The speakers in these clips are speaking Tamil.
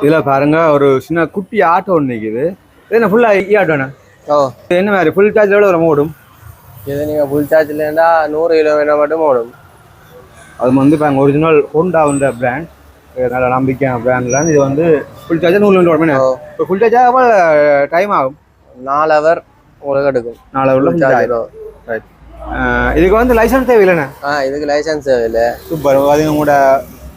இதில் பாருங்க ஒரு சின்ன குட்டி ஆட்டோ ஒன்று நிற்குது இது என்ன ஃபுல்லாக இ ஆட்டோண்ணே ஓ. இது என்ன மாதிரி ஃபுல் சார்ஜ் எவ்வளோ ரொம்ப ஓடும்? இது நீங்கள் ஃபுல் சார்ஜில் இருந்தால் நூறு கிலோமீட்டர் மட்டும் ஓடும். அது வந்து இப்போ ஒரிஜினல் ஹோண்டாவுன்ற பிராண்ட் நல்ல நம்பிக்கையான பிராண்ட்லாம் இது வந்து ஃபுல் சார்ஜ் நூறு கிலோமீட்டர் ஓடுமே இப்போ ஃபுல் சார்ஜ் எவ்வளோ டைம் ஆகும்? நாலு ஹவர் உங்களுக்கு எடுக்கும். நாலு ஃபுல் சார்ஜ் ரைட் இதுக்கு வந்து லைசன்ஸ் தேவையில்லைண்ணே ஆ இதுக்கு லைசன்ஸ் இல்லை சூப்பர் அது உங்களோட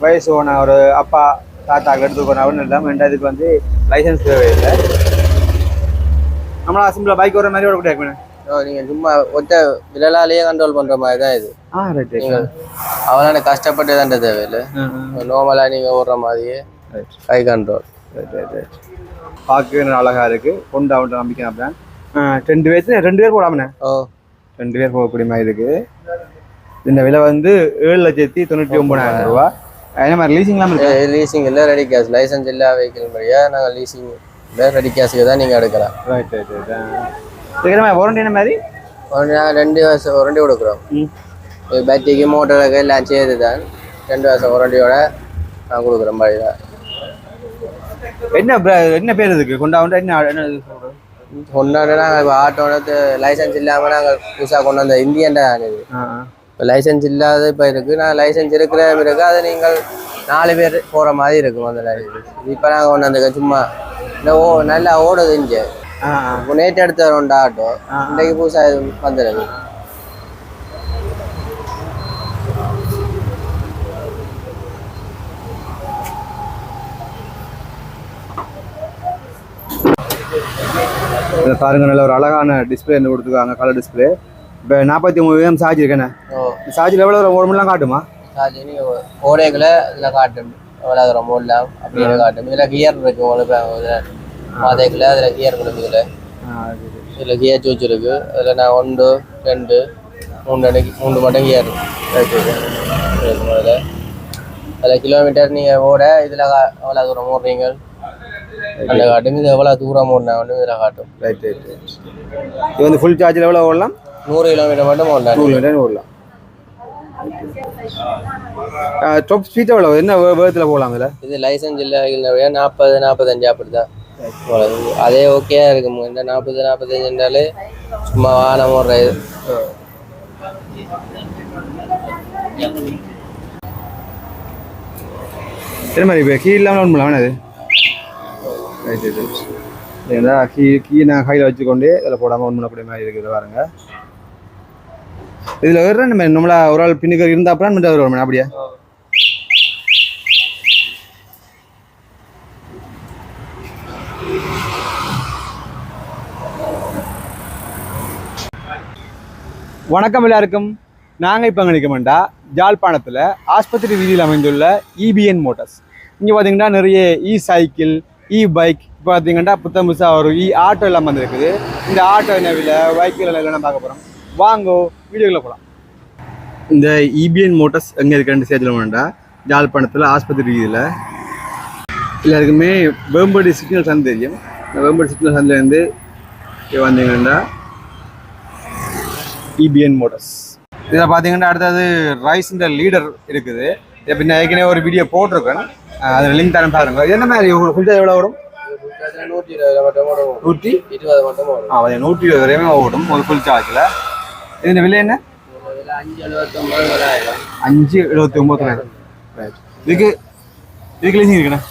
வயசு ஒரு அப்பா தாத்தாக்கு எடுத்து போன அப்படின்னு இல்லாமல் ரெண்டாவதுக்கு வந்து லைசன்ஸ் தேவையில்லை. நம்மளா சிம்பிளாக பைக் வர மாதிரி ஓடக்கூடிய ஓ நீங்கள் சும்மா ஒற்ற விரலாலேயே கண்ட்ரோல் பண்ணுற மாதிரி தான் இது. நீங்கள் அவளான கஷ்டப்பட்டு தான் தேவையில்லை. நார்மலாக நீங்கள் ஓடுற மாதிரியே ரைட் கை கண்ட்ரோல் ரைட் ரைட் ரைட் பார்க்க நல்ல அழகாக இருக்குது கொண்டா வந்து நம்பிக்கை பிராண்ட் ரெண்டு பேர் ரெண்டு பேர் போடாமண்ணே ஓ. ரெண்டு பேர் போகக்கூடிய மாதிரி இருக்குது இந்த விலை வந்து ஏழு லட்சத்தி தொண்ணூற்றி ஒம்பதாயிரம் ரூபா. என்ன மாதிரி லீசிங்லாம் இருக்கு? லீசிங் இல்லை ரெடி கேஷ் லைசன்ஸ் இல்லா வெஹிக்கிள் மாதிரியாக நாங்கள் லீசிங் இல்லை ரெடி கேஷுக்கு தான் நீங்கள் எடுக்கலாம். ரைட் ரைட் ரைட் இதுக்கு என்ன வாரண்டி என்ன மாதிரி? நாள் ரெண்டு வருஷம் வாரண்டி கொடுக்குறோம். ம். பேட்டரிக்கு மோட்டருக்கு எல்லாம் சேர்த்து தான். ரெண்டு வருஷம் வாரண்டியோட நான் கொடுக்குற மாதிரி தான். என்ன என்ன பேர் இதுக்கு? கொண்டா வந்து என்ன என்ன சொல்றது? ஒன்றோட நாங்கள் இப்போ ஆட்டோட லைசன்ஸ் இல்லாமல் நாங்கள் புதுசாக கொண்டு வந்த இந்தியன் தான் இது. இப்போ லைசன்ஸ் இல்லாத இப்போ இருக்குது. நான் லைசன்ஸ் இருக்கிற பிறகு அதை நீங்கள் நாலு பேர் போகிற மாதிரி இருக்கும் அந்த லைசன்ஸ். இப்போ நாங்கள் கொண்டு வந்திருக்கோம் சும்மா இந்த ஓ நல்லா ஓடுது இங்கே. நேற்று எடுத்து ரெண்டு ஆட்டோ இன்றைக்கு புதுசாக வந்துடுது பாருங்க நல்ல ஒரு அழகான டிஸ்பிளே கொடுத்துருக்காங்க கலர் டிஸ்பிளே இப்போ நாற்பத்தி ஒம்பது எம் சார்ஜ் இருக்கேண்ணே. சார்ஜில் எவ்வளோ ஒரு மணிலாம் காட்டுமா? சார்ஜ் நீங்கள் ஓடேக்கில் இதில் காட்டும். எவ்வளோ தூரம் ஓடலாம் அப்படின்னு காட்டும். இதில் கியர் இருக்கு உங்களுக்கு. மாதேக்கில் அதில் கியர் கொடுக்கு இதில். இதில் கியர் சூச்சு இருக்கு. அதில் நான் ஒன்று ரெண்டு மூணு அடிக்கு மூணு மட்டும் கியர் இருக்கும் அதில் அதில் கிலோமீட்டர் நீங்கள் ஓட இதில் எவ்வளோ தூரம் ஓடுறீங்க? அந்த காட்டும். இது எவ்வளோ தூரம் ஓடினா ஒன்று இதில் காட்டும். ரைட் ரைட் இது வந்து ஃபுல் சார்ஜில் எவ்வளோ ஓடலாம்? நூறு கிலோமீட்டர் மட்டும் ஓடலாம் நூறு மீட்டர் ஓடலாம். டாப் ஸ்பீட் எவ்வளோ என்ன வேகத்தில் போகலாம் இதில் இது லைசன்ஸ் இல்லை இல்லை நாற்பது நாற்பத்தஞ்சு அப்படி தான் அதே ஓகேயா இருக்கும் இந்த நாற்பது நாற்பத்தஞ்சுன்றாலே சும்மா வானம் ஓடுற இது. சரி மாதிரி இப்போ கீ இல்லாமல் ஒன்று பண்ணலாம் அது ரைட் ரைட் ஏன்னா கீ கீ நான் கையில் வச்சுக்கொண்டு இதில் போடாமல் ஒன்று பண்ணக்கூடிய மாதிரி இருக்குது பாருங்க. இதில் வேறு நம்ம நம்மளா ஒரு ஆள் பின்னுக்கு இருந்தால் அப்புறம் நம்ம வருவோம் அப்படியா? வணக்கம் எல்லாருக்கும். நாங்கள் இப்போ அங்கே நிற்கமெண்டா ஜாழ்ப்பாணத்தில் ஆஸ்பத்திரி வீதியில் அமைந்துள்ள இபிஎன் மோட்டார்ஸ் இங்கே பார்த்தீங்கன்னா நிறைய இ சைக்கிள் இ பைக் இப்போ பார்த்தீங்கன்னா புத்தம் புதுசாக ஒரு இ ஆட்டோ எல்லாம் வந்துருக்குது. இந்த ஆட்டோ என்ன விலை பைக்கில் எல்லாம் பார்க்க போகிறோம் வாங்கோ வீடியோக்குள்ள போகலாம் இந்த இபிஎன் மோட்டார்ஸ் எங்கே இருக்குன்னு சேர்த்துல வேண்டா ஜாழ்ப்பாணத்தில் ஆஸ்பத்திரி வீதியில் எல்லாருக்குமே வேம்படி சிக்னல் சந்தை தெரியும். இந்த வேம்படி சிக்னல் சந்தையிலேருந்து வந்தீங்கன்னா இபிஎன் மோட்டர்ஸ் இதில் பார்த்தீங்கன்னா அடுத்தது ரைஸ் இந்த லீடர் இருக்குது. இதை பின்ன ஏற்கனவே ஒரு வீடியோ போட்டிருக்கேன். அதில் லிங்க் தரேன் பாருங்க. என்ன மாதிரி ஃபுல் எவ்வளோ வரும் நூற்றி இருபது நூற்றி இருபது மட்டும் ஆ நூற்றி இருபது வரையுமே ஓடும் ஒரு ஃபுல் சார்ஜில் இந்த விலை என்ன இதில் அஞ்சு எழுபத்தொம்பது வராயிரம் அஞ்சு எழுபத்தி ஒம்பது ரைட் இதுக்கு இதுக்கு லைசன்ஸ் இருக்குண்ணா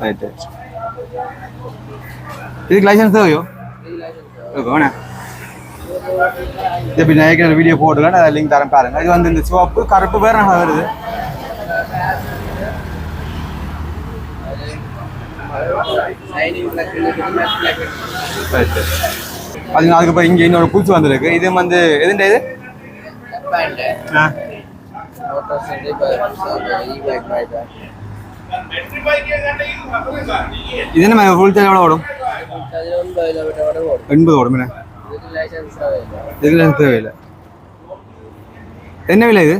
ரைட் ரைட் இதுக்கு லைசன்ஸ் தேவையோ இருக்கும் வேணா இது பின்ன ஏற்கனவே வீடியோ போட்டுருக்கேன் அதை லிங்க் தரேன் பாருங்க இது வந்து இந்த சிவப்பு கருப்பு வேறு நல்லா வருது ரைட் அதுங்க அதுக்கப்புறம் இங்கே இன்னொரு புதுசு வந்திருக்கு. இது வந்து எதுண்ட இது? ஆ. இது என்ன ஃபுல் சார்ஜ் எவ்வளோ ஓடும்? எண்பது ஓடும் என்ன? இதுக்கு தேவையில்லை? என்ன விலை இது?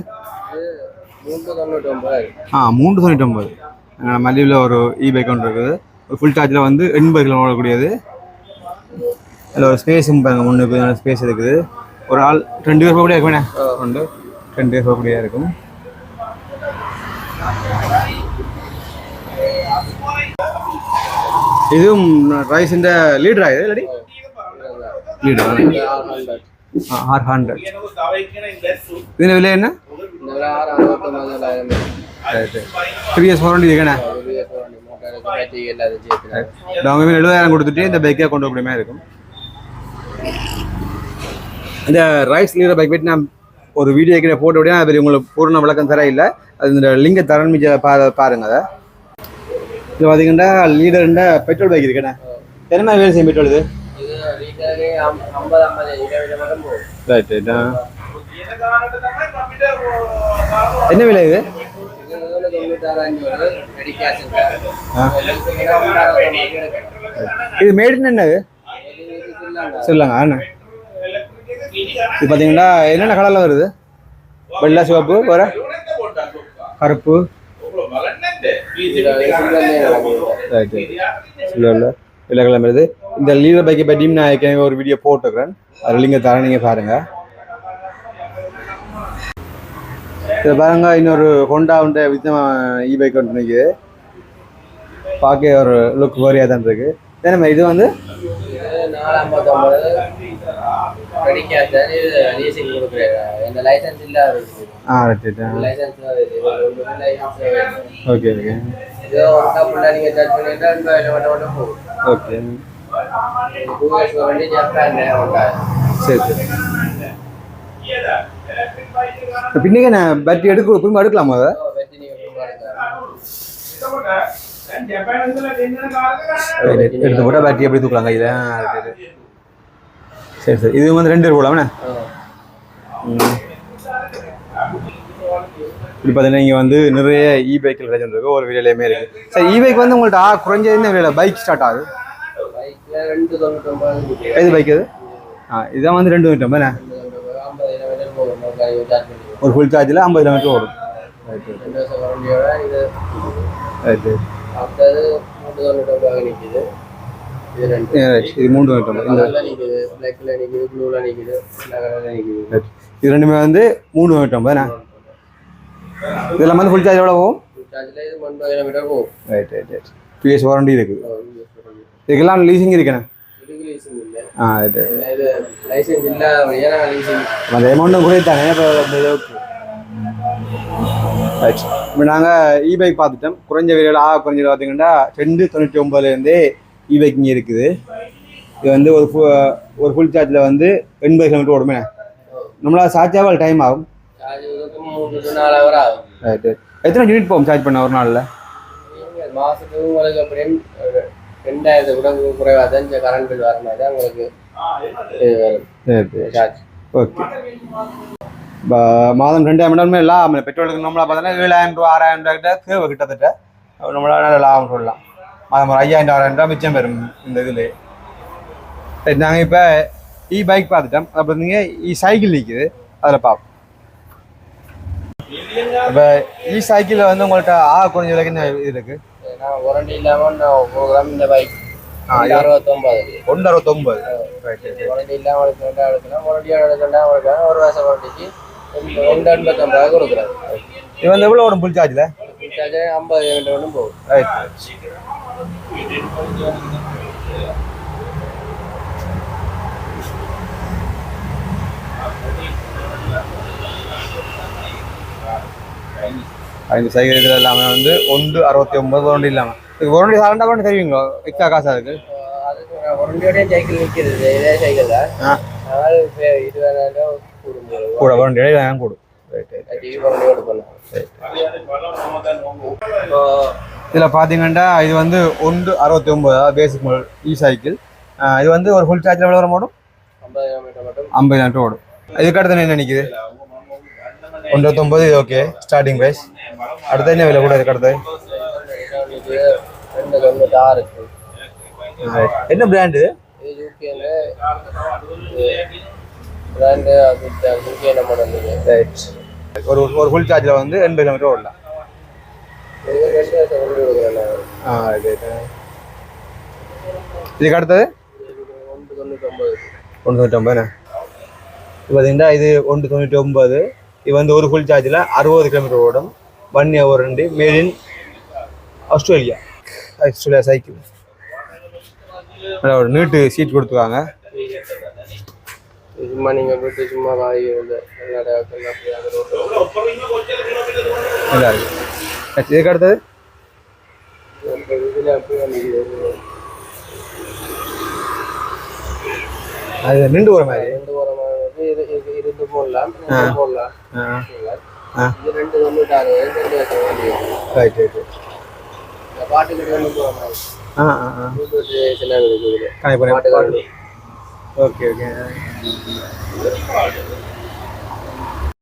ஆ மூன்று தொண்ணூற்றி ஒம்பது மல்லியில் ஒரு இ பைக் ஒன்று இருக்குது. ஒரு ஃபுல் சார்ஜில் வந்து எண்பது கிலோ ஓடக்கூடியது. இதில் ஒரு ஸ்பேஸும் பாருங்க முன்னே ஸ்பேஸ் இருக்குது. ஒரு ஆள் ரெண்டு பேர் போகக்கூடிய இருக்குமே? ரெண்டு. ரெண்டு பேர் போகக்கூடிய இருக்கும். இதுவும் ரைஸ் இந்த லீடரா இது இல்லாடி லீடரா ஆறு ஹண்ட்ரட் இதில் விலை என்ன? த்ரீ இயர்ஸ் வாரண்டி இதுக்கானே எழுபதாயிரம் கொடுத்துட்டு இந்த பைக்கை கொண்டு போய் இருக்கும். இந்த ரைஸ் லீடர் பைக் பற்றி நான் ஒரு வீடியோ கிட்ட போட்டு விட அது உங்களுக்கு பூர்ண விளக்கம் தர இல்லை. அது இந்த லிங்கை தரன் மிச்ச பா பாருங்க அதை. இது பார்த்தீங்கன்னா லீடர்ன்ற பெட்ரோல் பைக் இருக்குண்ணே என்ன? மாதிரி வேலை செய்யும் பெட்ரோல் இது? ரைட் ரைட் என்ன விலை இது? இது மேடின்னு என்ன இது? என்னது சொல்லுங்க அண்ணா இது பார்த்தீங்கன்னா என்னென்ன கலரில் வருது? வெள்ளை சிவப்பு வர கருப்பு. ரைட்டு வெள்ளை கலர் வருது. இந்த லீடர் பைக்கை பற்றியும் நான் ஏற்கனவே ஒரு வீடியோ போட்டுக்கிறேன் அதில் லிங்க தரேன் நீங்கள் பாருங்கள் இதை பாருங்க இன்னொரு ஹோண்டாவுண்ட விதமாக இ பைக் ஒன்று நிற்குது பார்க்க ஒரு லுக் வரியாக தான் இருக்குது ஏன்னா இது வந்து நாலு ஐம்பத்தொம்பது ரெடி கேஷ் இது லீசிங் கொடுக்குறேன் இந்த லைசன்ஸ் இல்லாத ஆ லைசன்ஸ் ஓகே ஓகே. இதோ ஒரு கப்பலில் நீங்கள் சார்ஜ் பண்ணிட்டா மட்டும் மட்டும் போகும் ஓகே. டூ இயர்ஸ் வேண்டி ஜப்பான் உண்டாது சரி சரி. பின்னிக்க நான் பேட்டரி எடுக்க திரும்ப எடுக்கலாமா அதை வெற்றி நீங்கள் பாருங்க எடுத்து போட்டால் பேட்டரி எப்படி தூக்கலாங்க. இதை சரி சரி. இது வந்து ரெண்டு போலாம்ண்ணே இப்படி பார்த்தீங்கன்னா இங்கே வந்து நிறைய இ பைக்கில் ரேஜன் இருக்கு. ஒரு விலையிலையுமே இருக்கு. சரி இ பைக் வந்து உங்கள்ட்ட ஆ குறைஞ்ச என்ன விலை பைக் ஸ்டார்ட் ஆகுது. எது பைக் இது ஆ இதான் வந்து ரெண்டு கிலோமீட்டர் போகும் ஒரு ஃபுல் சார்ஜில் ஐம்பது கிலோமீட்டர் வண்டியோட இது. ரைட்டு அடுத்தது நிற்கிது இது ரெண்டு. இந்த கலர்ல நிற்கிது நிற்கிது ப்ளூவில் நிற்கிது Right. இது ரெண்டுமே வந்து மூணு ஐம்பதுண்ணே இதெல்லாம் வந்து ஃபுல் சார்ஜ் எவ்வளோ போகும்? சார்ஜில் இது ஒன்பது கிலோமீட்டர் போகும். Right right right two years warranty இருக்குது இதுக்கெல்லாம் லீசிங் இல்லை. இது லைசன்ஸ் இல்லாத ஏன்னா லீசிங் அந்த அமௌண்ட்டும் குறைத்தாங்க இப்போ அந்த அளவுக்கு ரைட் இப்போ நாங்கள் இ பைக் பார்த்துட்டோம். குறைஞ்ச விலையில் ஆக குறைஞ்ச விலை பார்த்தீங்கன்னா ரெண்டு தொண்ணூற்றி ஒம்பதுலேருந்தே இ பைக் இங்கே இருக்குது. இது வந்து ஒரு ஃபு ஒரு ஃபுல் சார்ஜில் வந்து எண்பது கிலோமீட்டர் ஓடுமே. நம்மளால் டைம் சார்ஜ் நாலு ஹவர் ஆகும். ரைட்டு எத்தனை யூனிட் போகும் சார்ஜ் பண்ண ஒரு நாளில்? நீங்க மாசத்துக்கு உங்களுக்கு அப்படின்னு ரெண்டாயிரத்து கூட குறைவாக தான் கரண்ட் பில் வர மாதிரி தான் உங்களுக்கு சார்ஜ் ஓகே மாதம் ரெண்டாயிரம் மணி எல்லாம் பெட்ரோலுக்கு நம்மளா பார்த்தோன்னா ஏழாயிரம் ரூபா ஆறாயிரம் ரூபா கிட்ட தேவை கிட்டத்தட்ட. நம்மளால நல்ல லாபம் சொல்லலாம். மாதம் ஒரு ஐயாயிரம் ஆறாயிரம் ரூபா மிச்சம் பெறும் இந்த இதில் சரி நாங்கள் இப்போ இ பைக் பார்த்துட்டோம். அப்புறம் நீங்கள் இ சைக்கிள் நிற்கிது அதில் பார்ப்போம் இப்போ இ சைக்கிளில் வந்து உங்கள்கிட்ட ஆ குறைஞ்ச விலைக்கு என்ன இது இருக்குது நான் வாரண்டி இல்லாமல் போகிறோம் இந்த பைக் அறுபத்தொம்பது ஒன்று அறுபத்தொம்பது வாரண்டி இல்லாமல் எடுக்கணும். எடுக்கலாம் ஒரு வருஷம் வாரண்டிக்கு ரெண்டு எண்பத்தொம்பது கொடுக்குறேன் இது வந்து எவ்வளோ வரும் ஃபுல் சார்ஜில் சார்ஜ் ஐம்பது ஒன்றும் போகும். ரைட் ஐந்து சைக்கிள் இதில் இல்லாமல் வந்து ஒன்று அறுபத்தி ஒன்பது ஒன்று இல்லாமல் இது ஒரு சாரண்டா கூட தெரியுங்களோ? எக்ஸ்ட்ரா காசா இருக்கு அதுக்கு நான் வாரண்டியோடய சைக்கிள் விற்கிறது இதே சைக்கிள் தான் ஆ. அதனால் இருபதாயிரம் கூடும் கூட ஒரு இடையில தான் கூடும் இதில் பார்த்தீங்கன்னா இது வந்து ஒன்று அறுபத்தி ஒம்பது அதாவது பேசிக் மாடல் இ சைக்கிள் இது வந்து ஒரு ஃபுல் சார்ஜில் எவ்வளோ வர ஓடும் ஐம்பது கிலோமீட்டர் ஓடும். இதுக்கு அடுத்து என்ன நினைக்குது? ஒன்றொத்தொம்பது இது ஓகே ஸ்டார்டிங் ப்ரைஸ் அடுத்து என்ன விலை கூட இதுக்கு அடுத்து? இது? ரெண்டு தொண்ணூற்றி ஆறு இருக்கு என்ன பிராண்டு பிராண்டு அது நம்ம வந்தது ரைட் ஒரு ஒரு ஃபுல் சார்ஜில் வந்து எண்பது கிலோமீட்டர் ஓடலாம். ஆ ரைட் இதுக்கு அடுத்தது? ஒன்று தொண்ணூற்றி ஒம்பது ஒன்று தொண்ணூற்றி ஒம்பதுண்ணே இது பார்த்தீங்கன்னா இது ஒன்று தொண்ணூற்றி ஒம்பது இது வந்து ஒரு ஃபுல் சார்ஜில் அறுபது கிலோமீட்டர் ஓடும். ஒன் ஹவர் ரெண்டு. Made in Australia Australia cycle ஒரு நீட்டு சீட் கொடுத்துருக்காங்க. சும்மா நீங்க போயிட்டு சும்மா வாய் வந்து நல்லா இருக்கு. இதுக்கு அடுத்தது. அது நின்று போகிற மாதிரி? ரெண்டு வாரம் வந்து இது இது இருந்து போடலாம். போடலாம். ஆ. ஆ. இது ரெண்டு வேண்டியும் ரைட் பாட்டுக்கு போகிற மாதிரி. ஆ ஆ ஆ. பண்ணி பாட்டுக்கு ஓகே ஓகே